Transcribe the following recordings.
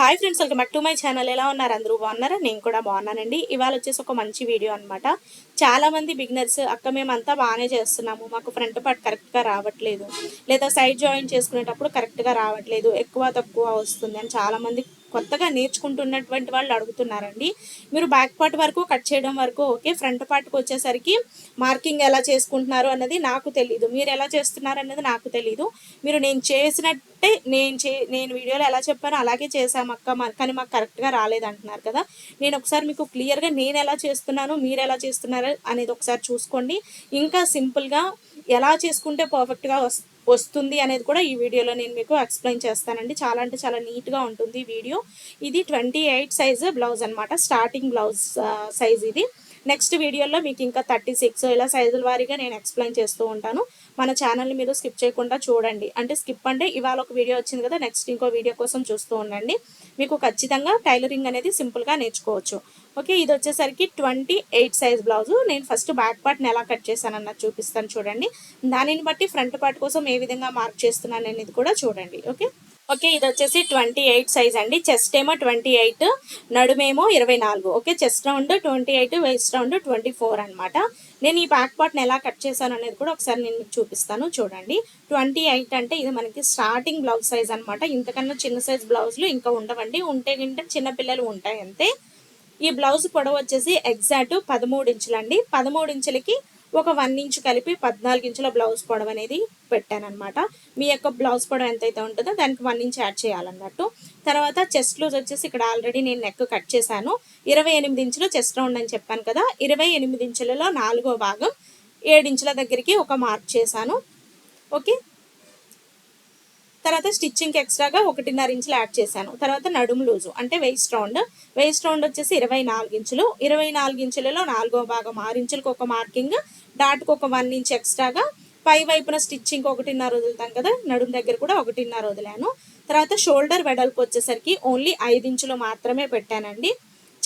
Hi friends welcome back to my channel ఎలా ఉన్నారు అందరూ బాగున్నారా నేను కూడా బాగున్నానండి ఇవాళ వచ్చేసి ఒక మంచి వీడియో అనమాట చాలామంది బిగినర్స్ అక్క మేమంతా బాగానే చేస్తున్నాము మాకు ఫ్రంట్ పార్ట్ కరెక్ట్గా రావట్లేదు లేదా సైడ్ జాయిన్ చేసుకునేటప్పుడు కరెక్ట్గా రావట్లేదు ఎక్కువ తక్కువ వస్తుంది అని చాలామంది కొత్తగా నేర్చుకుంటున్నటువంటి వాళ్ళు అడుగుతున్నారండి మీరు బ్యాక్ పార్ట్ వరకు కట్ చేయడం వరకు ఓకే ఫ్రంట్ పార్ట్కి వచ్చేసరికి మార్కింగ్ ఎలా చేసుకుంటున్నారు అన్నది నాకు తెలీదు మీరు ఎలా చేస్తున్నారు అన్నది నాకు తెలీదు మీరు నేను చేసినట్టే నేను చే నేను వీడియోలో ఎలా చెప్పానో అలాగే చేశాము అక్క కానీ మాకు కరెక్ట్గా రాలేదంటున్నారు కదా నేను ఒకసారి మీకు క్లియర్గా నేను ఎలా చేస్తున్నాను మీరు ఎలా చేస్తున్నారు అనేది ఒకసారి చూసుకోండి ఇంకా సింపుల్గా ఎలా చేసుకుంటే పర్ఫెక్ట్గా వస్తుంది అనేది కూడా ఈ వీడియోలో నేను మీకు ఎక్స్ప్లెయిన్ చేస్తానండి చాలా అంటే చాలా నీట్గా ఉంటుంది వీడియో ఇది ట్వంటీ ఎయిట్ సైజ్ బ్లౌజ్ అనమాట స్టార్టింగ్ బ్లౌజ్ సైజ్ ఇది నెక్స్ట్ వీడియోలో మీకు ఇంకా థర్టీ సిక్స్ ఇలా సైజుల వారీగా నేను ఎక్స్ప్లెయిన్ చేస్తూ ఉంటాను మన ఛానల్ని మీరు స్కిప్ చేయకుండా చూడండి అంటే స్కిప్ అంటే ఇవాళ ఒక వీడియో వచ్చింది కదా నెక్స్ట్ ఇంకో వీడియో కోసం చూస్తూ ఉండండి మీకు ఖచ్చితంగా టైలరింగ్ అనేది సింపుల్గా నేర్చుకోవచ్చు ఓకే ఇది వచ్చేసరికి ట్వంటీ ఎయిట్ సైజ్ బ్లౌజు నేను ఫస్ట్ బ్యాక్ పార్ట్ని ఎలా కట్ చేశానన్నది చూపిస్తాను చూడండి దానిని బట్టి ఫ్రంట్ పార్ట్ కోసం ఏ విధంగా మార్క్ చేస్తున్నాను అనేది కూడా చూడండి ఓకే ఓకే ఇది వచ్చేసి ట్వంటీ ఎయిట్ సైజ్ అండి చెస్ట్ ఏమో ట్వంటీ ఎయిట్ నడుమేమో ఇరవై నాలుగు okay chest round twenty eight waist round twenty four అనమాట నేను ఈ బ్యాక్ పార్ట్ని ఎలా కట్ చేశాను అనేది కూడా ఒకసారి నేను మీకు చూపిస్తాను చూడండి ట్వంటీ ఎయిట్ అంటే ఇది మనకి స్టార్టింగ్ బ్లౌజ్ సైజ్ అనమాట ఇంతకన్నా చిన్న సైజ్ బ్లౌజ్లు ఇంకా ఉండవండి ఉంటే గింటే చిన్నపిల్లలు ఉంటాయి అంతే ఈ బ్లౌజ్ పొడవు వచ్చేసి ఎగ్జాక్ట్ పదమూడు ఇంచులండి పదమూడు ఇంచులకి ఒక వన్ ఇంచ్ కలిపి పద్నాలుగు ఇంచుల బ్లౌజ్ పొడవు అనేది పెట్టానమాట మీ యొక్క బ్లౌజ్ పొడవు ఎంతైతే ఉంటుందో దానికి వన్ ఇంచ్ యాడ్ చేయాలన్నట్టు తర్వాత చెస్ట్ లూజ్ వచ్చేసి ఇక్కడ ఆల్రెడీ నేను నెక్ కట్ చేశాను ఇరవై ఎనిమిది ఇంచులు చెస్ట్ రౌండ్ అని చెప్పాను కదా ఇరవై ఎనిమిది ఇంచులలో నాలుగో భాగం ఏడు ఇంచుల దగ్గరికి ఒక మార్క్ చేశాను ఓకే తర్వాత స్టిచ్చింగ్ ఎక్స్ట్రాగా ఒకటిన్నర ఇంచులు యాడ్ చేశాను తర్వాత నడుము లూజు అంటే వెయిస్ట్ రౌండ్ వెయిస్ట్ రౌండ్ వచ్చేసి ఇరవై నాలుగు ఇంచులు ఇరవై నాలుగు ఇంచులలో నాలుగో భాగం ఆరు ఇంచులకు ఒక మార్కింగ్ డాట్కు ఒక వన్ ఇంచ్ ఎక్స్ట్రాగా పై వైపున స్టిచ్చింగ్ ఒకటిన్నర వదులుతాం కదా నడుము దగ్గర కూడా ఒకటిన్నర వదిలాను తర్వాత షోల్డర్ వెడల్పు వచ్చేసరికి ఓన్లీ ఐదు ఇంచులు మాత్రమే పెట్టానండి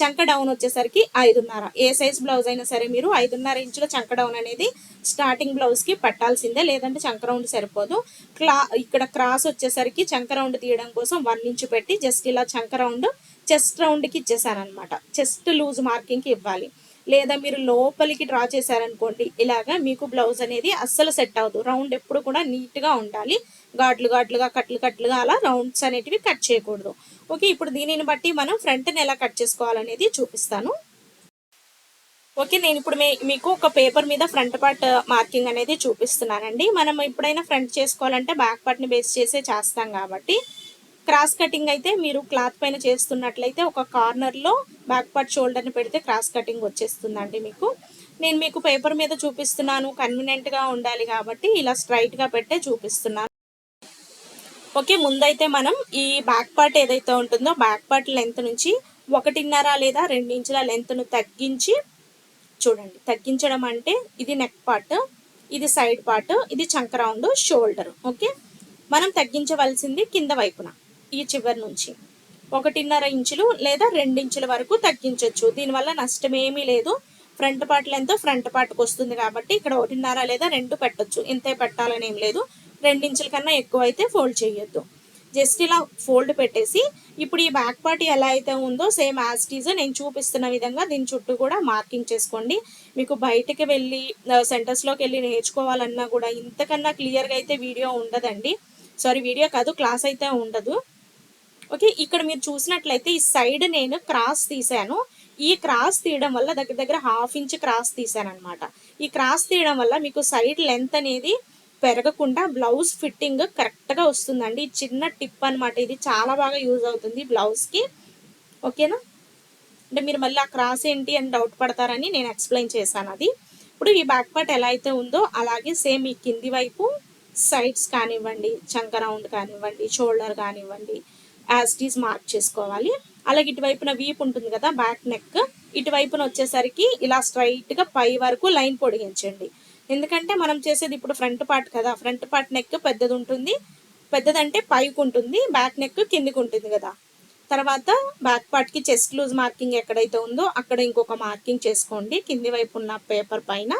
చంక డౌన్ వచ్చేసరికి ఐదున్నర ఏ సైజ్ బ్లౌజ్ అయినా సరే మీరు ఐదున్నర ఇంచుల చంక డౌన్ అనేది స్టార్టింగ్ బ్లౌజ్కి పట్టాల్సిందే లేదంటే చంక రౌండ్ సరిపోదు క్లా ఇక్కడ క్రాస్ వచ్చేసరికి చంక రౌండ్ తీయడం కోసం వన్ ఇంచు పెట్టి జస్ట్ ఇలా చంక రౌండ్ చెస్ట్ రౌండ్కి ఇచ్చేసారనమాట చెస్ట్ లూజ్ మార్కింగ్కి ఇవ్వాలి లేదా మీరు లోపలికి డ్రా చేశారనుకోండి ఇలాగా మీకు బ్లౌజ్ అనేది అస్సలు సెట్ అవ్వదు రౌండ్ ఎప్పుడు కూడా నీట్గా ఉండాలి గాట్లు గాట్లుగా కట్లు కట్లుగా అలా రౌండ్స్ అనేటివి కట్ చేయకూడదు ఓకే ఇప్పుడు దీనిని బట్టి మనం ఫ్రంట్ని ఎలా కట్ చేసుకోవాలనేది చూపిస్తాను ఓకే నేను ఇప్పుడు మీకు ఒక పేపర్ మీద ఫ్రంట్ పార్ట్ మార్కింగ్ అనేది చూపిస్తున్నానండి మనం ఎప్పుడైనా ఫ్రంట్ చేసుకోవాలంటే బ్యాక్ పార్ట్ని బేస్ చేసే చేస్తాం కాబట్టి క్రాస్ కటింగ్ అయితే మీరు క్లాత్ పైన చేస్తున్నట్లయితే ఒక కార్నర్లో బ్యాక్ పార్ట్ షోల్డర్ని పెడితే క్రాస్ కటింగ్ వచ్చేస్తుందండి మీకు నేను మీకు పేపర్ మీద చూపిస్తున్నాను కన్వీనియంట్గా ఉండాలి కాబట్టి ఇలా స్ట్రైట్గా పెట్టే చూపిస్తున్నాను ఓకే ముందైతే మనం ఈ బ్యాక్ పార్ట్ ఏదైతే ఉంటుందో బ్యాక్ పార్ట్ లెంత్ నుంచి ఒకటిన్నర లేదా రెండు ఇంచుల లెంత్ను తగ్గించి చూడండి తగ్గించడం అంటే ఇది నెక్ పార్ట్ ఇది సైడ్ పార్ట్ ఇది చంక్ రౌండ్ షోల్డర్ ఓకే మనం తగ్గించవలసింది కింద వైపున ఈ చివరి నుంచి ఒకటిన్నర ఇంచులు లేదా ఇంచుల వరకు తగ్గించవచ్చు దీనివల్ల నష్టం ఏమీ లేదు ఫ్రంట్ పార్ట్ లెంత్ ఫ్రంట్ పార్ట్కి వస్తుంది కాబట్టి ఇక్కడ ఒకటిన్నర లేదా రెండు పెట్టచ్చు ఇంతే పెట్టాలని ఏం లేదు రెండించుల కన్నా ఎక్కువ అయితే ఫోల్డ్ చేయొద్దు జస్ట్ ఇలా ఫోల్డ్ పెట్టేసి ఇప్పుడు ఈ బ్యాక్ పార్ట్ ఎలా అయితే ఉందో సేమ్ యాజ్ టీజ్ నేను చూపిస్తున్న విధంగా దీని చుట్టూ కూడా మార్కింగ్ చేసుకోండి మీకు బయటకి వెళ్ళి సెంటర్స్లోకి వెళ్ళి నేర్చుకోవాలన్నా కూడా ఇంతకన్నా క్లియర్గా అయితే వీడియో ఉండదండి సారీ వీడియో కాదు క్లాస్ అయితే ఉండదు ఓకే ఇక్కడ మీరు చూసినట్లయితే ఈ సైడ్ నేను క్రాస్ తీసాను ఈ క్రాస్ తీయడం వల్ల దగ్గర దగ్గర హాఫ్ ఇంచ్ క్రాస్ తీసాను అనమాట ఈ క్రాస్ తీయడం వల్ల మీకు సైడ్ లెంత్ అనేది పెరగకుండా బ్లౌజ్ ఫిట్టింగ్ కరెక్ట్గా వస్తుందండి చిన్న టిప్ అనమాట ఇది చాలా బాగా యూజ్ అవుతుంది బ్లౌజ్కి ఓకేనా అంటే మీరు మళ్ళీ ఆ క్రాస్ ఏంటి అని డౌట్ పడతారని నేను ఎక్స్ప్లెయిన్ చేశాను అది ఇప్పుడు ఈ బ్యాక్ పార్ట్ ఎలా అయితే ఉందో అలాగే సేమ్ ఈ కింది వైపు సైడ్స్ కానివ్వండి చంక రౌండ్ కానివ్వండి షోల్డర్ కానివ్వండి యాజ్ ఈస్ మార్క్ చేసుకోవాలి అలాగే ఇటువైపున వీప్ ఉంటుంది కదా బ్యాక్ నెక్ ఇటువైపున వచ్చేసరికి ఇలా స్ట్రైట్గా పై వరకు లైన్ పొడిగించండి ఎందుకంటే మనం చేసేది ఇప్పుడు ఫ్రంట్ పార్ట్ కదా ఫ్రంట్ పార్ట్ నెక్ పెద్దది ఉంటుంది పెద్దదంటే పైకి ఉంటుంది బ్యాక్ నెక్ కిందికి ఉంటుంది కదా తర్వాత బ్యాక్ పార్ట్కి చెస్ట్ లూజ్ మార్కింగ్ ఎక్కడైతే ఉందో అక్కడ ఇంకొక మార్కింగ్ చేసుకోండి కింది వైపు ఉన్న పేపర్ పైన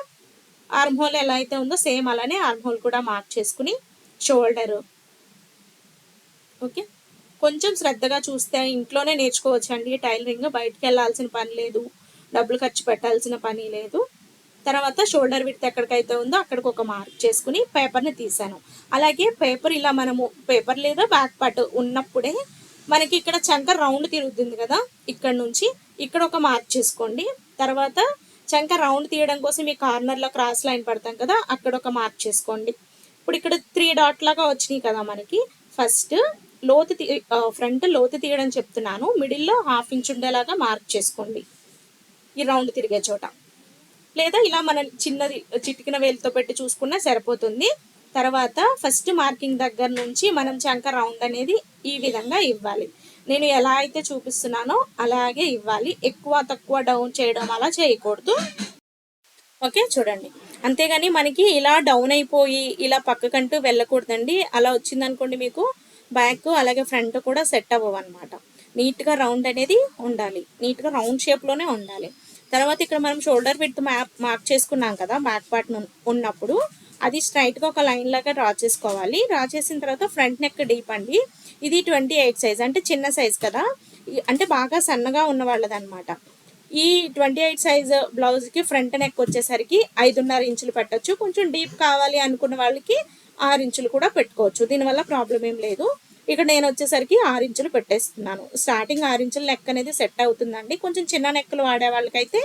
ఆర్మ్ హోల్ ఎలా అయితే ఉందో సేమ్ అలానే ఆర్మ్ హోల్ కూడా మార్క్ చేసుకుని షోల్డరు ఓకే కొంచెం శ్రద్ధగా చూస్తే ఇంట్లోనే నేర్చుకోవచ్చు అండి టైలరింగ్ బయటకు వెళ్ళాల్సిన పని లేదు డబ్బులు ఖర్చు పెట్టాల్సిన పని లేదు తర్వాత షోల్డర్ విడితే ఎక్కడికైతే ఉందో అక్కడికి ఒక మార్క్ చేసుకుని పేపర్ని తీసాను అలాగే పేపర్ ఇలా మనము పేపర్ లేదా బ్యాక్ పార్ట్ ఉన్నప్పుడే మనకి ఇక్కడ చంక రౌండ్ తిరుగుతుంది కదా ఇక్కడ నుంచి ఇక్కడ ఒక మార్క్ చేసుకోండి తర్వాత చంక రౌండ్ తీయడం కోసం ఈ కార్నర్లో క్రాస్ లైన్ పడతాం కదా అక్కడ ఒక మార్క్ చేసుకోండి ఇప్పుడు ఇక్కడ త్రీ డాట్ లాగా వచ్చినాయి కదా మనకి ఫస్ట్ లోతు ఫ్రంట్ లోతు తీయడం చెప్తున్నాను మిడిల్లో హాఫ్ ఇంచ్ ఉండేలాగా మార్క్ చేసుకోండి ఈ రౌండ్ తిరిగే చోట లేదా ఇలా మనం చిన్నది చిటికిన వేలుతో పెట్టి చూసుకున్నా సరిపోతుంది తర్వాత ఫస్ట్ మార్కింగ్ దగ్గర నుంచి మనం చంక రౌండ్ అనేది ఈ విధంగా ఇవ్వాలి నేను ఎలా అయితే చూపిస్తున్నానో అలాగే ఇవ్వాలి ఎక్కువ తక్కువ డౌన్ చేయడం అలా చేయకూడదు ఓకే చూడండి అంతేగాని మనకి ఇలా డౌన్ అయిపోయి ఇలా పక్కకంటూ వెళ్ళకూడదండి అలా వచ్చిందనుకోండి మీకు బ్యాక్ అలాగే ఫ్రంట్ కూడా సెట్ అవ్వవు అనమాట నీట్గా రౌండ్ అనేది ఉండాలి నీట్గా రౌండ్ షేప్లోనే ఉండాలి తర్వాత ఇక్కడ మనం షోల్డర్ విత్ మ్యాప్ మార్క్ చేసుకున్నాం కదా బ్యాక్ పార్ట్ ఉన్నప్పుడు అది స్ట్రైట్గా ఒక లైన్ లాగా డ్రా చేసుకోవాలి డ్రా చేసిన తర్వాత ఫ్రంట్ నెక్ డీప్ అండి ఇది ట్వంటీ ఎయిట్ సైజ్ అంటే చిన్న సైజ్ కదా అంటే బాగా సన్నగా ఉన్న వాళ్ళదనమాట ఈ ట్వంటీ ఎయిట్ సైజ్ బ్లౌజ్కి ఫ్రంట్ నెక్ వచ్చేసరికి ఐదున్నర ఇంచులు పెట్టచ్చు కొంచెం డీప్ కావాలి అనుకున్న వాళ్ళకి ఆరు ఇంచులు కూడా పెట్టుకోవచ్చు దీనివల్ల ప్రాబ్లం ఏం లేదు ఇక్కడ నేను వచ్చేసరికి ఆరు ఇంచులు పెట్టేస్తున్నాను స్టార్టింగ్ ఆరు ఇంచుల నెక్ అనేది సెట్ అవుతుందండి కొంచెం చిన్న నెక్కలు వాడే వాళ్ళకైతే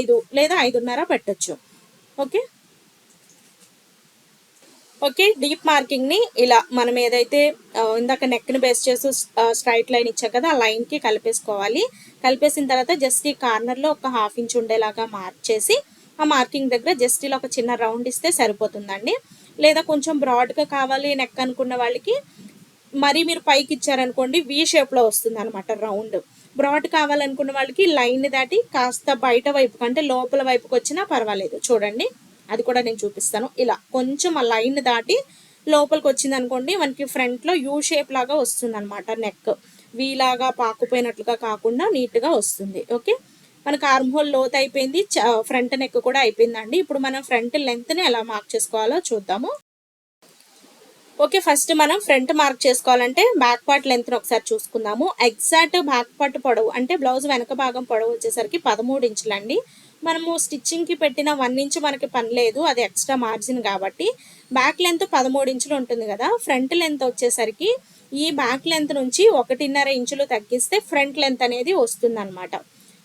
ఐదు లేదా ఐదున్నర పెట్టచ్చు ఓకే ఓకే డీప్ మార్కింగ్ని ఇలా మనం ఏదైతే ఇందాక నెక్ని బేస్ చేసి స్ట్రైట్ లైన్ ఇచ్చా కదా ఆ లైన్కి కలిపేసుకోవాలి కలిపేసిన తర్వాత జస్ట్ ఈ కార్నర్లో ఒక హాఫ్ ఇంచ్ ఉండేలాగా మార్క్ చేసి ఆ మార్కింగ్ దగ్గర జస్ట్ ఇలా ఒక చిన్న రౌండ్ ఇస్తే సరిపోతుందండి లేదా కొంచెం బ్రాడ్గా కావాలి నెక్ అనుకున్న వాళ్ళకి మరీ మీరు పైకి ఇచ్చారనుకోండి వి షేప్లో వస్తుంది అనమాట రౌండ్ బ్రాడ్ కావాలనుకున్న వాళ్ళకి లైన్ దాటి కాస్త బయట వైపు అంటే లోపల వైపుకి వచ్చినా పర్వాలేదు చూడండి అది కూడా నేను చూపిస్తాను ఇలా కొంచెం ఆ లైన్ దాటి లోపలికి వచ్చింది అనుకోండి మనకి ఫ్రంట్లో యూ షేప్ లాగా వస్తుంది అనమాట నెక్ వీలాగా పాకుపోయినట్లుగా కాకుండా నీట్గా వస్తుంది ఓకే మనకు ఆర్మ్ హోల్ లోత్ అయిపోయింది ఫ్రంట్ నెక్ కూడా అయిపోయిందండి ఇప్పుడు మనం ఫ్రంట్ లెంత్ని ఎలా మార్క్ చేసుకోవాలో చూద్దాము ఓకే ఫస్ట్ మనం ఫ్రంట్ మార్క్ చేసుకోవాలంటే బ్యాక్ పార్ట్ లెంత్ని ఒకసారి చూసుకుందాము ఎగ్జాక్ట్ బ్యాక్ పార్ట్ పొడవు అంటే బ్లౌజ్ వెనక భాగం పొడవు వచ్చేసరికి పదమూడు ఇంచులండి మనము స్టిచ్చింగ్కి పెట్టిన వన్ ఇంచ్ మనకి పని లేదు అది ఎక్స్ట్రా మార్జిన్ కాబట్టి బ్యాక్ లెంత్ పదమూడు ఇంచులు ఉంటుంది కదా ఫ్రంట్ లెంత్ వచ్చేసరికి ఈ బ్యాక్ లెంత్ నుంచి ఒకటిన్నర ఇంచులు తగ్గిస్తే ఫ్రంట్ లెంత్ అనేది వస్తుందన్నమాట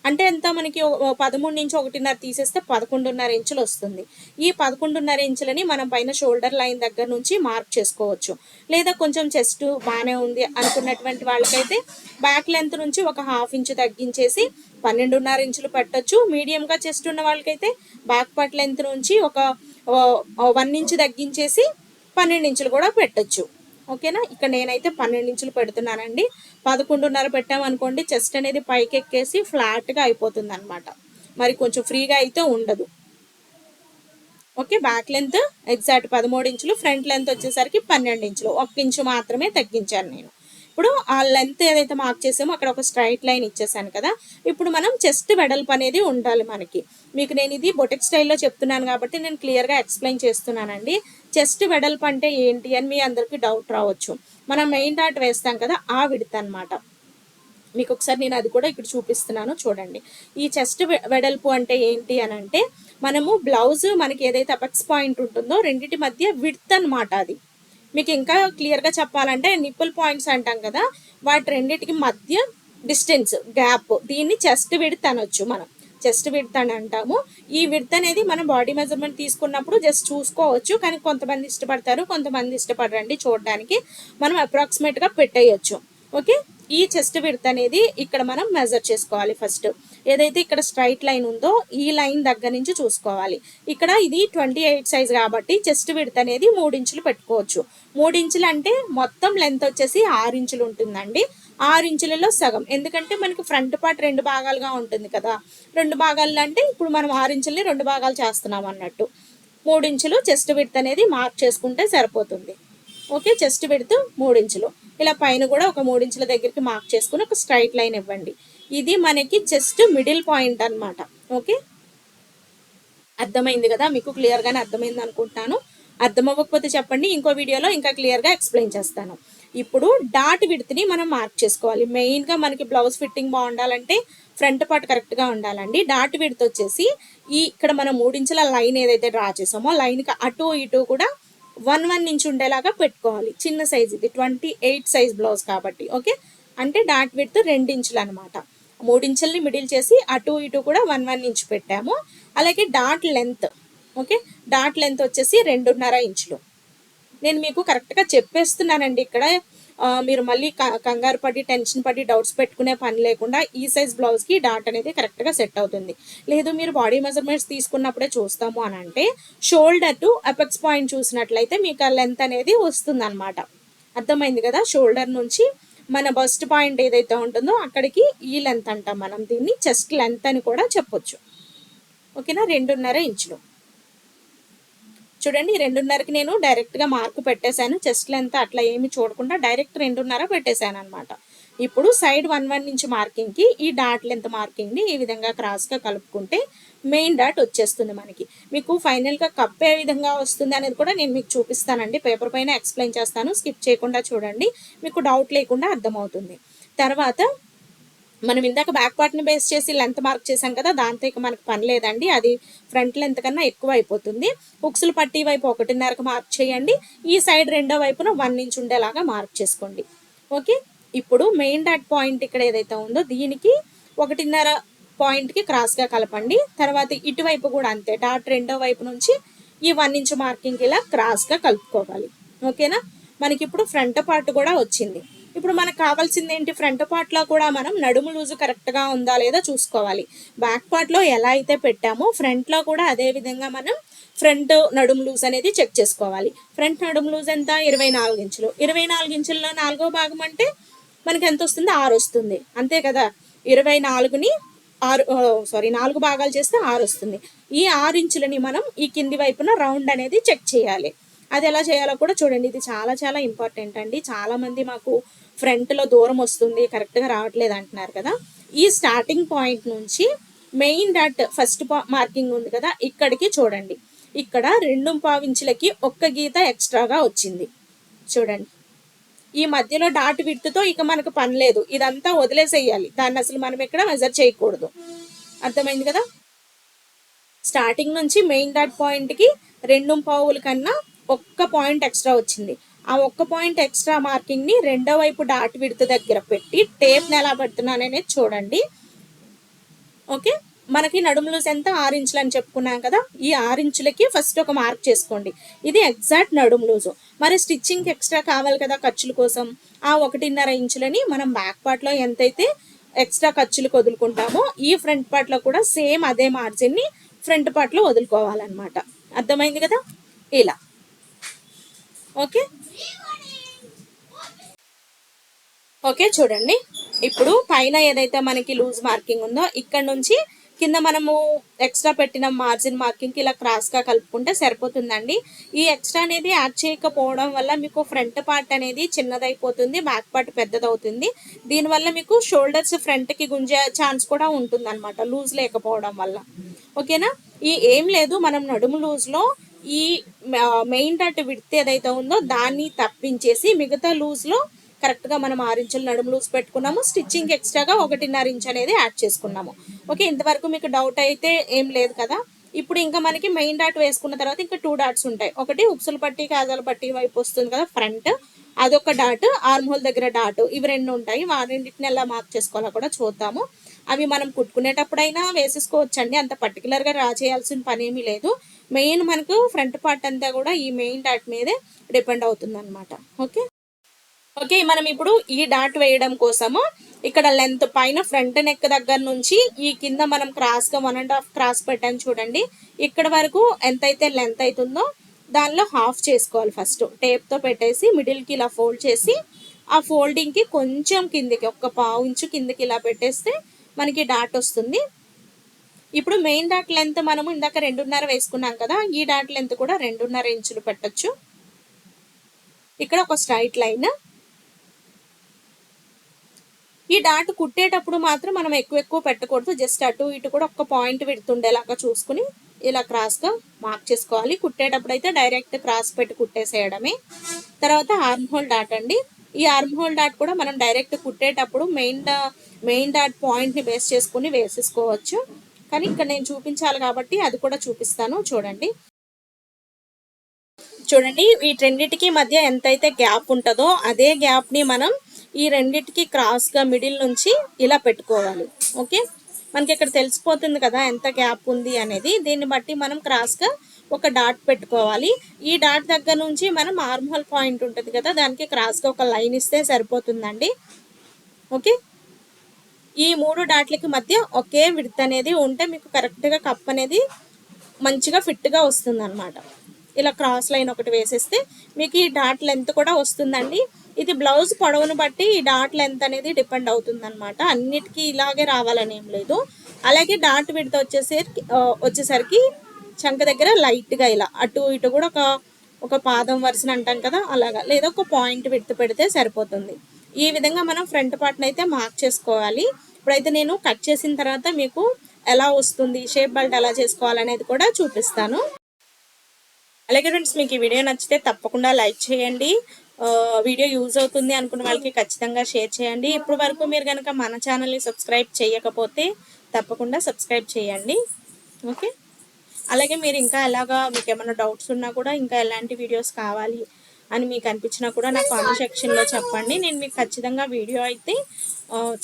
అంటే ఎంత మనకి పదమూడు నుంచి ఒకటిన్నర తీసేస్తే పదకొండున్నర ఇంచులు వస్తుంది ఈ పదకొండున్నర ఇంచులని మనం పైన షోల్డర్ లైన్ దగ్గర నుంచి మార్క్ చేసుకోవచ్చు లేదా కొంచెం చెస్ట్ బాగానే ఉంది అనుకున్నటువంటి వాళ్ళకైతే బ్యాక్ లెంత్ నుంచి ఒక హాఫ్ ఇంచు తగ్గించేసి పన్నెండున్నర ఇంచులు పట్టొచ్చు మీడియంగా చెస్ట్ ఉన్న వాళ్ళకైతే బ్యాక్ పార్ట్ లెంత్ నుంచి ఒక వన్ ఇంచు తగ్గించేసి పన్నెండు ఇంచులు కూడా పెట్టచ్చు ఓకేనా ఇక్కడ నేనైతే పన్నెండు ఇంచులు పెడుతున్నానండి పదకొండున్నర పెట్టామనుకోండి చెస్ట్ అనేది పైకి ఎక్కేసి ఫ్లాట్గా అయిపోతుంది అనమాట మరి కొంచెం ఫ్రీగా అయితే ఉండదు ఓకే బ్యాక్ లెంత్ ఎగ్జాక్ట్ పదమూడు ఇంచులు ఫ్రంట్ లెంత్ వచ్చేసరికి పన్నెండు ఇంచులు ఒక్క ఇంచు మాత్రమే తగ్గించాను నేను ఇప్పుడు ఆ లెంత్ ఏదైతే మార్క్ చేసామో అక్కడ ఒక స్ట్రైట్ లైన్ ఇచ్చేసాను కదా ఇప్పుడు మనం చెస్ట్ వెడల్పు అనేది ఉండాలి మనకి మీకు నేను ఇది బొటెక్ స్టైల్లో చెప్తున్నాను కాబట్టి నేను క్లియర్గా ఎక్స్ప్లెయిన్ చేస్తున్నానండి చెస్ట్ వెడల్పు అంటే ఏంటి అని మీ అందరికీ డౌట్ రావచ్చు మనం మెయిన్ డాట్ వేస్తాం కదా ఆ విడత అనమాట మీకు ఒకసారి నేను అది కూడా ఇక్కడ చూపిస్తున్నాను చూడండి ఈ చెస్ట్ వెడల్పు అంటే ఏంటి అని అంటే మనము బ్లౌజ్ మనకి ఏదైతే అపెక్స్ పాయింట్ ఉంటుందో రెండింటి మధ్య విడ్త్ అనమాట అది మీకు ఇంకా క్లియర్గా చెప్పాలంటే నిప్పుల్ పాయింట్స్ అంటాం కదా వాటి రెండింటికి మధ్య డిస్టెన్స్ గ్యాప్ దీన్ని చెస్ట్ విడ్త్ అనొచ్చు మనం చెస్ట్ విడ్త్ అని అంటాము ఈ విడ్త్ అనేది మనం బాడీ మెజర్మెంట్ తీసుకున్నప్పుడు జస్ట్ చూసుకోవచ్చు కానీ కొంతమంది ఇష్టపడతారు కొంతమంది ఇష్టపడరండి చూడడానికి మనం అప్రాక్సిమేట్గా పెట్టేయచ్చు ఓకే ఈ చెస్ట్ విడ్త్ అనేది ఇక్కడ మనం మెజర్ చేసుకోవాలి ఫస్ట్ ఏదైతే ఇక్కడ స్ట్రైట్ లైన్ ఉందో ఈ లైన్ దగ్గర నుంచి చూసుకోవాలి ఇక్కడ ఇది ట్వంటీ ఎయిట్ సైజ్ కాబట్టి చెస్ట్ విడత్ అనేది మూడించులు పెట్టుకోవచ్చు మూడించులు అంటే మొత్తం లెంత్ వచ్చేసి ఆరు ఇంచులు ఉంటుందండి ఆరు ఇంచులలో సగం ఎందుకంటే మనకి ఫ్రంట్ పార్ట్ రెండు భాగాలుగా ఉంటుంది కదా రెండు భాగాలు అంటే ఇప్పుడు మనం ఆరు ఇంచుల్ని రెండు భాగాలు చేస్తున్నాం అన్నట్టు మూడించులు చెస్ట్ విడత్ అనేది మార్క్ చేసుకుంటే సరిపోతుంది ఓకే చెస్ట్ విడత్ మూడించులు ఇలా పైన కూడా ఒక మూడించుల దగ్గరికి మార్క్ చేసుకుని ఒక స్ట్రైట్ లైన్ ఇవ్వండి ఇది మనకి జస్ట్ మిడిల్ పాయింట్ అనమాట ఓకే అర్థమైంది కదా మీకు క్లియర్గానే అర్థమైంది అర్థం అర్థమవ్వకపోతే చెప్పండి ఇంకో వీడియోలో ఇంకా క్లియర్గా ఎక్స్ప్లెయిన్ చేస్తాను ఇప్పుడు డాట్ విడ్త్ని మనం మార్క్ చేసుకోవాలి మెయిన్గా మనకి బ్లౌజ్ ఫిట్టింగ్ బాగుండాలంటే ఫ్రంట్ పార్ట్ కరెక్ట్గా ఉండాలండి డాట్ విడ్త్ వచ్చేసి ఈ ఇక్కడ మనం మూడించల లైన్ ఏదైతే డ్రా చేసామో లైన్కి అటు ఇటు కూడా వన్ వన్ నుంచి ఉండేలాగా పెట్టుకోవాలి చిన్న సైజ్ ఇది ట్వంటీ ఎయిట్ సైజ్ బ్లౌజ్ కాబట్టి ఓకే అంటే డాట్ విడ్త్ రెండించులు అనమాట ఇంచుల్ని మిడిల్ చేసి అటు ఇటు కూడా వన్ వన్ ఇంచ్ పెట్టాము అలాగే dot length okay dot length వచ్చేసి రెండున్నర ఇంచులు నేను మీకు కరెక్ట్గా చెప్పేస్తున్నానండి ఇక్కడ మీరు మళ్ళీ కంగారు పడి టెన్షన్ పడి డౌట్స్ పెట్టుకునే పని లేకుండా ఈ సైజ్ బ్లౌజ్కి డాట్ అనేది కరెక్ట్గా సెట్ అవుతుంది లేదు మీరు బాడీ మెజర్మెంట్స్ తీసుకున్నప్పుడే చూస్తాము అని అంటే షోల్డర్ టు అపెక్స్ పాయింట్ చూసినట్లయితే మీకు ఆ లెంత్ అనేది వస్తుందన్నమాట అర్థమైంది కదా షోల్డర్ నుంచి మన బస్ట్ పాయింట్ ఏదైతే ఉంటుందో అక్కడికి ఈ లెంత్ అంటాం మనం దీన్ని చెస్ట్ లెంత్ అని కూడా చెప్పొచ్చు ఓకేనా రెండున్నర ఇంచులు చూడండి రెండున్నరకి నేను డైరెక్ట్గా మార్కు పెట్టేశాను చెస్ట్ లెంత్ అట్లా ఏమి చూడకుండా డైరెక్ట్ రెండున్నర పెట్టేశాను అనమాట ఇప్పుడు సైడ్ వన్ వన్ నుంచి మార్కింగ్కి ఈ డాట్ లెంత్ మార్కింగ్ని ఈ విధంగా క్రాస్గా కలుపుకుంటే మెయిన్ డాట్ వచ్చేస్తుంది మనకి మీకు ఫైనల్గా కప్ ఏ విధంగా వస్తుంది అనేది కూడా నేను మీకు చూపిస్తానండి పేపర్ పైన ఎక్స్ప్లెయిన్ చేస్తాను స్కిప్ చేయకుండా చూడండి మీకు డౌట్ లేకుండా అర్థమవుతుంది తర్వాత మనం ఇందాక బ్యాక్ పార్ట్ని బేస్ చేసి లెంత్ మార్క్ చేసాం కదా దాంతో ఇక మనకు పని లేదండి అది ఫ్రంట్ లెంత్ కన్నా ఎక్కువ అయిపోతుంది హుక్స్లు పట్టి వైపు ఒకటిన్నరకు మార్క్ చేయండి ఈ సైడ్ రెండో వైపున వన్ ఇంచ్ ఉండేలాగా మార్క్ చేసుకోండి ఓకే ఇప్పుడు మెయిన్ డాట్ పాయింట్ ఇక్కడ ఏదైతే ఉందో దీనికి ఒకటిన్నర పాయింట్కి క్రాస్గా కలపండి తర్వాత ఇటువైపు కూడా అంతే డాట్ రెండో వైపు నుంచి ఈ వన్ ఇంచ్ మార్కింగ్ ఇలా క్రాస్గా కలుపుకోవాలి ఓకేనా మనకి ఇప్పుడు ఫ్రంట్ పార్ట్ కూడా వచ్చింది ఇప్పుడు మనకు కావాల్సింది ఏంటి ఫ్రంట్ పార్ట్లో కూడా మనం నడుము లూజు కరెక్ట్గా ఉందా లేదా చూసుకోవాలి బ్యాక్ పార్ట్లో ఎలా అయితే పెట్టామో ఫ్రంట్లో కూడా అదే విధంగా మనం ఫ్రంట్ నడుము లూజ్ అనేది చెక్ చేసుకోవాలి ఫ్రంట్ నడుము లూజ్ ఎంత ఇరవై నాలుగు ఇంచులు ఇరవై నాలుగు ఇంచుల్లో నాలుగో భాగం అంటే మనకి ఎంత వస్తుంది ఆరు వస్తుంది అంతే కదా ఇరవై నాలుగుని ఆరు సారీ నాలుగు భాగాలు చేస్తే ఆరు వస్తుంది ఈ ఆరు ఇంచులని మనం ఈ కింది వైపున రౌండ్ అనేది చెక్ చేయాలి అది ఎలా చేయాలో కూడా చూడండి ఇది చాలా చాలా ఇంపార్టెంట్ అండి చాలామంది మాకు ఫ్రంట్లో దూరం వస్తుంది కరెక్ట్గా రావట్లేదు అంటున్నారు కదా ఈ స్టార్టింగ్ పాయింట్ నుంచి మెయిన్ డాట్ ఫస్ట్ మార్కింగ్ ఉంది కదా ఇక్కడికి చూడండి ఇక్కడ రెండు పావించులకి ఒక్క గీత ఎక్స్ట్రాగా వచ్చింది చూడండి ఈ మధ్యలో డాట్ విడ్త్తో ఇక మనకు పని లేదు ఇదంతా వదిలేసేయాలి దాన్ని అసలు మనం ఇక్కడ మెజర్ చేయకూడదు అర్థమైంది కదా స్టార్టింగ్ నుంచి మెయిన్ డాట్ పాయింట్కి రెండు పావుల కన్నా ఒక్క పాయింట్ ఎక్స్ట్రా వచ్చింది ఆ ఒక్క పాయింట్ ఎక్స్ట్రా మార్కింగ్ని రెండో వైపు డాట్ విడత దగ్గర పెట్టి టేప్ని ఎలా పెడుతున్నాను అనేది చూడండి ఓకే మనకి నడుము లూజ్ ఎంత ఆరు ఇంచులు అని చెప్పుకున్నాం కదా ఈ ఆరు ఇంచులకి ఫస్ట్ ఒక మార్క్ చేసుకోండి ఇది ఎగ్జాక్ట్ నడుము లూజు మరి స్టిచ్చింగ్కి ఎక్స్ట్రా కావాలి కదా ఖర్చుల కోసం ఆ ఒకటిన్నర ఇంచులని మనం బ్యాక్ పార్ట్లో ఎంతైతే ఎక్స్ట్రా ఖర్చులు వదులుకుంటామో ఈ ఫ్రంట్ పార్ట్లో కూడా సేమ్ అదే మార్జిన్ని ఫ్రంట్ పార్ట్లో వదులుకోవాలన్నమాట అర్థమైంది కదా ఇలా ఓకే ఓకే చూడండి ఇప్పుడు పైన ఏదైతే మనకి లూజ్ మార్కింగ్ ఉందో ఇక్కడ నుంచి కింద మనము ఎక్స్ట్రా పెట్టిన మార్జిన్ మార్కింగ్కి ఇలా క్రాస్గా కలుపుకుంటే సరిపోతుందండి ఈ ఎక్స్ట్రా అనేది యాడ్ చేయకపోవడం వల్ల మీకు ఫ్రంట్ పార్ట్ అనేది చిన్నదైపోతుంది బ్యాక్ పార్ట్ పెద్దదవుతుంది దీనివల్ల మీకు షోల్డర్స్ ఫ్రంట్కి గుంజే ఛాన్స్ కూడా ఉంటుంది అనమాట లూజ్ లేకపోవడం వల్ల ఓకేనా ఈ ఏం లేదు మనం నడుము లూజ్లో ఈ మెయిన్ డాట్ విడితే ఏదైతే ఉందో దాన్ని తప్పించేసి మిగతా లూజ్లో కరెక్ట్గా మనం ఆరు ఇంచులు నడుము లూజ్ పెట్టుకున్నాము స్టిచ్చింగ్ ఎక్స్ట్రాగా ఒకటిన్నర ఇంచ్ అనేది యాడ్ చేసుకున్నాము ఓకే ఇంతవరకు మీకు డౌట్ అయితే ఏం లేదు కదా ఇప్పుడు ఇంకా మనకి మెయిన్ డాట్ వేసుకున్న తర్వాత ఇంకా టూ డాట్స్ ఉంటాయి ఒకటి ఉప్సులు పట్టి కాజాల పట్టి వైపు వస్తుంది కదా ఫ్రంట్ అదొక డాట్ హోల్ దగ్గర డాట్ ఇవి రెండు ఉంటాయి వాటిని ఎలా మార్క్ చేసుకోవాలో కూడా చూద్దాము అవి మనం కుట్టుకునేటప్పుడైనా వేసేసుకోవచ్చండి అంత పర్టికులర్గా రా చేయాల్సిన పని ఏమీ లేదు మెయిన్ మనకు ఫ్రంట్ పార్ట్ అంతా కూడా ఈ మెయిన్ డాట్ మీదే డిపెండ్ అవుతుంది ఓకే ఓకే మనం ఇప్పుడు ఈ డాట్ వేయడం కోసము ఇక్కడ లెంత్ పైన ఫ్రంట్ నెక్ దగ్గర నుంచి ఈ కింద మనం క్రాస్గా వన్ అండ్ హాఫ్ క్రాస్ పెట్టాను చూడండి ఇక్కడ వరకు ఎంతైతే లెంత్ అవుతుందో దానిలో హాఫ్ చేసుకోవాలి ఫస్ట్ టేప్తో పెట్టేసి మిడిల్కి ఇలా ఫోల్డ్ చేసి ఆ ఫోల్డింగ్కి కొంచెం కిందికి ఒక్క పావు ఇంచు కిందికి ఇలా పెట్టేస్తే మనకి డాట్ వస్తుంది ఇప్పుడు మెయిన్ డాట్ లెంత్ మనము ఇందాక రెండున్నర వేసుకున్నాం కదా ఈ డాట్ లెంత్ కూడా రెండున్నర ఇంచులు పెట్టచ్చు ఇక్కడ ఒక స్ట్రైట్ లైన్ ఈ డాట్ కుట్టేటప్పుడు మాత్రం మనం ఎక్కువ ఎక్కువ పెట్టకూడదు జస్ట్ అటు ఇటు కూడా ఒక పాయింట్ పెడుతుండేలాగా చూసుకుని ఇలా క్రాస్గా మార్క్ చేసుకోవాలి కుట్టేటప్పుడు అయితే డైరెక్ట్ క్రాస్ పెట్టి కుట్టేసేయడమే తర్వాత ఆర్మ్ హోల్ డాట్ అండి ఈ ఆర్మ్ హోల్ డాట్ కూడా మనం డైరెక్ట్ కుట్టేటప్పుడు మెయిన్ మెయిన్ డాట్ పాయింట్ని బేస్ చేసుకుని వేసేసుకోవచ్చు కానీ ఇక్కడ నేను చూపించాలి కాబట్టి అది కూడా చూపిస్తాను చూడండి చూడండి వీటన్నిటికీ మధ్య ఎంతైతే గ్యాప్ ఉంటుందో అదే గ్యాప్ని మనం ఈ రెండిటికి క్రాస్గా మిడిల్ నుంచి ఇలా పెట్టుకోవాలి ఓకే మనకి ఇక్కడ తెలిసిపోతుంది కదా ఎంత గ్యాప్ ఉంది అనేది దీన్ని బట్టి మనం క్రాస్గా ఒక డాట్ పెట్టుకోవాలి ఈ డాట్ దగ్గర నుంచి మనం ఆర్మహల్ పాయింట్ ఉంటుంది కదా దానికి క్రాస్గా ఒక లైన్ ఇస్తే సరిపోతుందండి ఓకే ఈ మూడు డాట్లకి మధ్య ఒకే విడత అనేది ఉంటే మీకు కరెక్ట్గా కప్ అనేది మంచిగా ఫిట్గా వస్తుంది ఇలా క్రాస్ లైన్ ఒకటి వేసేస్తే మీకు ఈ డాట్ లెంత్ కూడా వస్తుందండి ఇది బ్లౌజ్ పొడవును బట్టి ఈ డాట్ లెంత్ అనేది డిపెండ్ అవుతుంది అనమాట అన్నిటికీ ఇలాగే రావాలని ఏం లేదు అలాగే డాట్ విడత వచ్చేసరికి వచ్చేసరికి చంక దగ్గర లైట్గా ఇలా అటు ఇటు కూడా ఒక ఒక పాదం వరుసన అంటాం కదా అలాగా లేదా ఒక పాయింట్ విడత పెడితే సరిపోతుంది ఈ విధంగా మనం ఫ్రంట్ పార్ట్ని అయితే మార్క్ చేసుకోవాలి ఇప్పుడైతే నేను కట్ చేసిన తర్వాత మీకు ఎలా వస్తుంది షేప్ బెల్ట్ ఎలా చేసుకోవాలనేది కూడా చూపిస్తాను అలాగే ఫ్రెండ్స్ మీకు ఈ వీడియో నచ్చితే తప్పకుండా లైక్ చేయండి వీడియో యూజ్ అవుతుంది అనుకున్న వాళ్ళకి ఖచ్చితంగా షేర్ చేయండి ఇప్పటి వరకు మీరు కనుక మన ఛానల్ని సబ్స్క్రైబ్ చేయకపోతే తప్పకుండా సబ్స్క్రైబ్ చేయండి ఓకే అలాగే మీరు ఇంకా ఎలాగా మీకు ఏమైనా డౌట్స్ ఉన్నా కూడా ఇంకా ఎలాంటి వీడియోస్ కావాలి అని మీకు అనిపించినా కూడా నా కామెంట్ సెక్షన్లో చెప్పండి నేను మీకు ఖచ్చితంగా వీడియో అయితే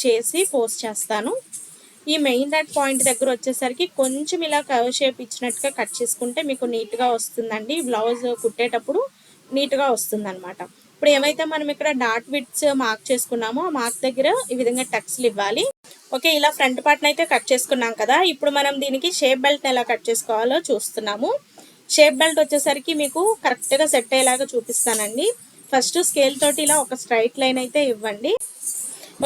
చేసి పోస్ట్ చేస్తాను ఈ మెయిన్ డాట్ పాయింట్ దగ్గర వచ్చేసరికి కొంచెం ఇలా కవర్ షేప్ ఇచ్చినట్టుగా కట్ చేసుకుంటే మీకు నీట్గా వస్తుందండి బ్లౌజ్ కుట్టేటప్పుడు నీట్గా వస్తుందన్నమాట ఇప్పుడు ఏమైతే మనం ఇక్కడ డాట్ విడ్స్ మార్క్ చేసుకున్నామో ఆ మార్క్ దగ్గర ఈ విధంగా టక్స్లు ఇవ్వాలి ఓకే ఇలా ఫ్రంట్ పార్ట్ని అయితే కట్ చేసుకున్నాం కదా ఇప్పుడు మనం దీనికి షేప్ బెల్ట్ని ఎలా కట్ చేసుకోవాలో చూస్తున్నాము షేప్ బెల్ట్ వచ్చేసరికి మీకు కరెక్ట్గా సెట్ అయ్యేలాగా చూపిస్తానండి ఫస్ట్ స్కేల్ తోటి ఇలా ఒక స్ట్రైట్ లైన్ అయితే ఇవ్వండి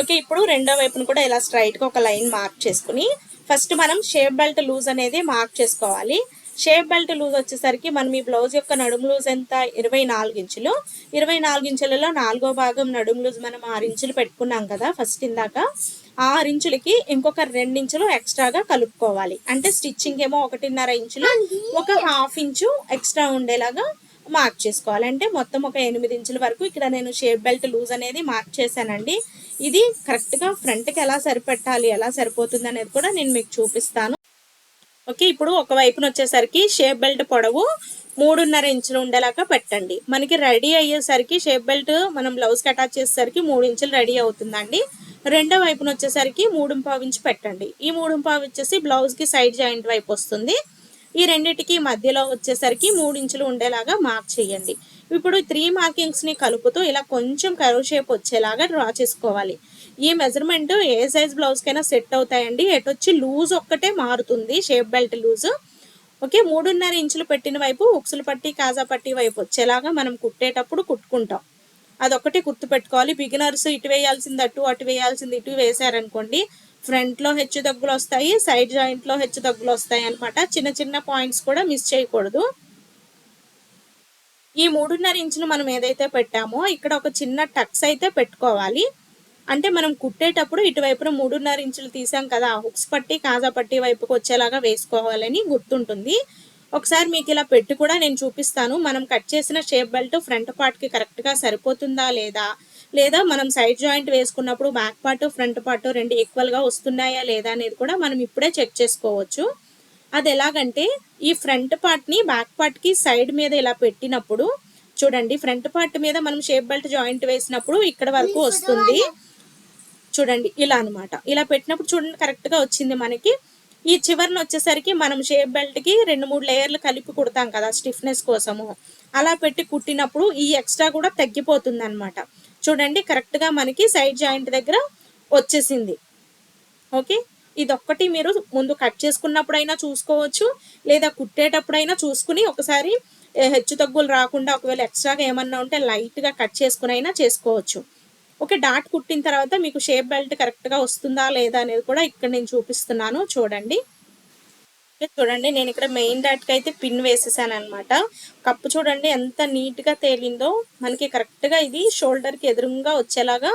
ఓకే ఇప్పుడు రెండో వైపును కూడా ఇలా స్ట్రైట్గా ఒక లైన్ మార్క్ చేసుకుని ఫస్ట్ మనం షేప్ బెల్ట్ లూజ్ అనేది మార్క్ చేసుకోవాలి షేప్ బెల్ట్ లూజ్ వచ్చేసరికి మనం ఈ బ్లౌజ్ యొక్క నడుము లూజ్ ఎంత ఇరవై నాలుగు ఇంచులు ఇరవై నాలుగు ఇంచులలో నాలుగో భాగం నడుము లూజ్ మనం ఆరు ఇంచులు పెట్టుకున్నాం కదా ఫస్ట్ ఇందాక ఆరు ఇంచులకి ఇంకొక రెండించులు ఎక్స్ట్రాగా కలుపుకోవాలి అంటే స్టిచ్చింగ్ ఏమో ఒకటిన్నర ఇంచులు ఒక హాఫ్ ఇంచు ఎక్స్ట్రా ఉండేలాగా మార్క్ చేసుకోవాలి అంటే మొత్తం ఒక ఎనిమిది ఇంచుల వరకు ఇక్కడ నేను షేప్ బెల్ట్ లూజ్ అనేది మార్క్ చేశానండి ఇది కరెక్ట్గా ఫ్రంట్కి ఎలా సరిపెట్టాలి ఎలా సరిపోతుంది అనేది కూడా నేను మీకు చూపిస్తాను ఓకే ఇప్పుడు ఒక వైపున వచ్చేసరికి షేప్ బెల్ట్ పొడవు మూడున్నర ఇంచులు ఉండేలాగా పెట్టండి మనకి రెడీ అయ్యేసరికి షేప్ బెల్ట్ మనం బ్లౌజ్కి అటాచ్ చేసేసరికి మూడు ఇంచులు రెడీ అవుతుందండి రెండో వైపున వచ్చేసరికి మూడు పావు ఇంచు పెట్టండి ఈ మూడు పావు వచ్చేసి బ్లౌజ్కి సైడ్ జాయింట్ వైపు వస్తుంది ఈ రెండింటికి మధ్యలో వచ్చేసరికి మూడు ఇంచులు ఉండేలాగా మార్క్ చేయండి ఇప్పుడు త్రీ మార్కింగ్స్ని కలుపుతూ ఇలా కొంచెం కరువు షేప్ వచ్చేలాగా డ్రా చేసుకోవాలి ఈ మెజర్మెంట్ ఏ సైజ్ కైనా సెట్ అవుతాయండి ఎటు వచ్చి లూజ్ ఒక్కటే మారుతుంది షేప్ బెల్ట్ లూజ్ ఓకే మూడున్నర ఇంచులు పెట్టిన వైపు ఉక్సులు పట్టి కాజా పట్టి వైపు వచ్చేలాగా మనం కుట్టేటప్పుడు కుట్టుకుంటాం అదొకటి గుర్తుపెట్టుకోవాలి బిగినర్స్ ఇటు వేయాల్సింది అటు అటు వేయాల్సింది ఇటు వేసారనుకోండి ఫ్రంట్లో హెచ్చు దగ్గులు వస్తాయి సైడ్ జాయింట్లో హెచ్చు దగ్గులు వస్తాయి అనమాట చిన్న చిన్న పాయింట్స్ కూడా మిస్ చేయకూడదు ఈ మూడున్నర ఇంచులు మనం ఏదైతే పెట్టామో ఇక్కడ ఒక చిన్న టక్స్ అయితే పెట్టుకోవాలి అంటే మనం కుట్టేటప్పుడు ఇటువైపున మూడున్నర ఇంచులు తీసాం కదా హుక్స్ పట్టి కాజా పట్టి వైపుకు వచ్చేలాగా వేసుకోవాలని గుర్తుంటుంది ఒకసారి మీకు ఇలా పెట్టి కూడా నేను చూపిస్తాను మనం కట్ చేసిన షేప్ బెల్ట్ ఫ్రంట్ పార్ట్కి కరెక్ట్గా సరిపోతుందా లేదా లేదా మనం సైడ్ జాయింట్ వేసుకున్నప్పుడు బ్యాక్ పార్ట్ ఫ్రంట్ పార్ట్ రెండు ఈక్వల్గా వస్తున్నాయా లేదా అనేది కూడా మనం ఇప్పుడే చెక్ చేసుకోవచ్చు అది ఎలాగంటే ఈ ఫ్రంట్ పార్ట్ని బ్యాక్ పార్ట్కి సైడ్ మీద ఇలా పెట్టినప్పుడు చూడండి ఫ్రంట్ పార్ట్ మీద మనం షేప్ బెల్ట్ జాయింట్ వేసినప్పుడు ఇక్కడ వరకు వస్తుంది చూడండి ఇలా అనమాట ఇలా పెట్టినప్పుడు చూడండి కరెక్ట్గా వచ్చింది మనకి ఈ చివరిని వచ్చేసరికి మనం షేప్ బెల్ట్కి రెండు మూడు లేయర్లు కలిపి కుడతాం కదా స్టిఫ్నెస్ కోసము అలా పెట్టి కుట్టినప్పుడు ఈ ఎక్స్ట్రా కూడా తగ్గిపోతుంది అనమాట చూడండి కరెక్ట్గా మనకి సైడ్ జాయింట్ దగ్గర వచ్చేసింది ఓకే ఇదొక్కటి మీరు ముందు కట్ చేసుకున్నప్పుడైనా చూసుకోవచ్చు లేదా కుట్టేటప్పుడైనా చూసుకుని ఒకసారి హెచ్చు తగ్గులు రాకుండా ఒకవేళ ఎక్స్ట్రాగా ఏమన్నా ఉంటే లైట్గా కట్ చేసుకునైనా చేసుకోవచ్చు ఓకే డాట్ కుట్టిన తర్వాత మీకు షేప్ బెల్ట్ కరెక్ట్గా వస్తుందా లేదా అనేది కూడా ఇక్కడ నేను చూపిస్తున్నాను చూడండి చూడండి నేను ఇక్కడ మెయిన్ డాట్కి అయితే పిన్ వేసేసాను అనమాట కప్పు చూడండి ఎంత నీట్గా తేలిందో మనకి కరెక్ట్గా ఇది షోల్డర్కి ఎదురుగా వచ్చేలాగా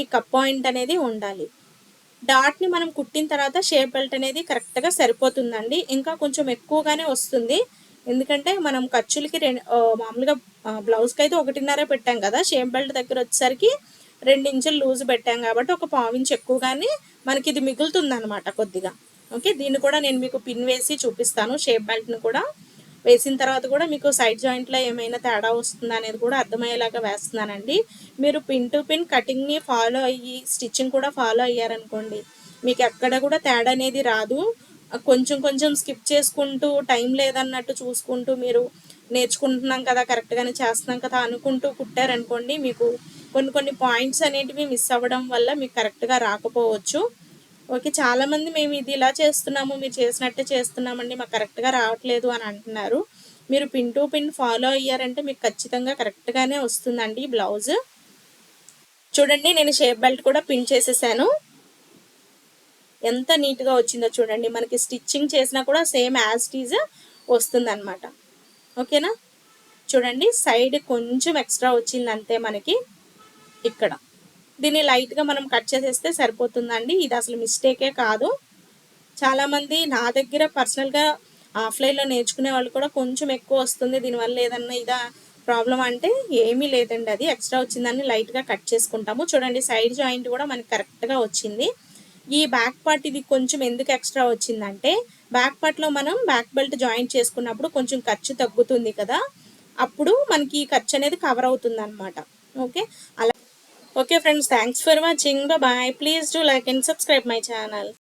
ఈ కప్ పాయింట్ అనేది ఉండాలి డాట్ని మనం కుట్టిన తర్వాత షేప్ బెల్ట్ అనేది కరెక్ట్గా సరిపోతుందండి ఇంకా కొంచెం ఎక్కువగానే వస్తుంది ఎందుకంటే మనం ఖర్చులకి రెండు మామూలుగా బ్లౌజ్కి అయితే ఒకటిన్నర పెట్టాం కదా షేప్ బెల్ట్ దగ్గర వచ్చేసరికి రెండు ఇంచులు లూజ్ పెట్టాం కాబట్టి ఒక పావించి ఎక్కువగానే మనకి ఇది మిగులుతుంది అనమాట కొద్దిగా ఓకే దీన్ని కూడా నేను మీకు పిన్ వేసి చూపిస్తాను షేప్ బెల్ట్ని కూడా వేసిన తర్వాత కూడా మీకు సైడ్ జాయింట్లో ఏమైనా తేడా వస్తుందా అనేది కూడా అర్థమయ్యేలాగా వేస్తున్నానండి మీరు పిన్ టు పిన్ కటింగ్ని ఫాలో అయ్యి స్టిచ్చింగ్ కూడా ఫాలో అయ్యారనుకోండి మీకు ఎక్కడ కూడా తేడా అనేది రాదు కొంచెం కొంచెం స్కిప్ చేసుకుంటూ టైం లేదన్నట్టు చూసుకుంటూ మీరు నేర్చుకుంటున్నాం కదా కరెక్ట్గానే చేస్తున్నాం కదా అనుకుంటూ కుట్టారనుకోండి మీకు కొన్ని కొన్ని పాయింట్స్ అనేటివి మిస్ అవ్వడం వల్ల మీకు కరెక్ట్గా రాకపోవచ్చు ఓకే చాలామంది మేము ఇది ఇలా చేస్తున్నాము మీరు చేసినట్టే చేస్తున్నామండి మాకు కరెక్ట్గా రావట్లేదు అని అంటున్నారు మీరు పిన్ టు పిన్ ఫాలో అయ్యారంటే మీకు ఖచ్చితంగా కరెక్ట్గానే వస్తుందండి బ్లౌజ్ చూడండి నేను షేప్ బెల్ట్ కూడా పిన్ చేసేసాను ఎంత నీట్గా వచ్చిందో చూడండి మనకి స్టిచ్చింగ్ చేసినా కూడా సేమ్ యాజ్ టీజ్ వస్తుందన్నమాట ఓకేనా చూడండి సైడ్ కొంచెం ఎక్స్ట్రా వచ్చింది అంతే మనకి ఇక్కడ దీన్ని లైట్గా మనం కట్ చేసేస్తే సరిపోతుందండి ఇది అసలు మిస్టేకే కాదు చాలామంది నా దగ్గర పర్సనల్గా ఆఫ్లైన్లో నేర్చుకునే వాళ్ళు కూడా కొంచెం ఎక్కువ వస్తుంది దీనివల్ల ఏదన్నా ఇదా ప్రాబ్లం అంటే ఏమీ లేదండి అది ఎక్స్ట్రా వచ్చిందని లైట్గా కట్ చేసుకుంటాము చూడండి సైడ్ జాయింట్ కూడా మనకి కరెక్ట్గా వచ్చింది ఈ బ్యాక్ పార్ట్ ఇది కొంచెం ఎందుకు ఎక్స్ట్రా వచ్చిందంటే బ్యాక్ పార్ట్లో మనం బ్యాక్ బెల్ట్ జాయింట్ చేసుకున్నప్పుడు కొంచెం ఖర్చు తగ్గుతుంది కదా అప్పుడు మనకి ఈ ఖర్చు అనేది కవర్ అవుతుంది ఓకే అలా Okay friends, thanks for watching. Bye bye. Please do like and subscribe my channel.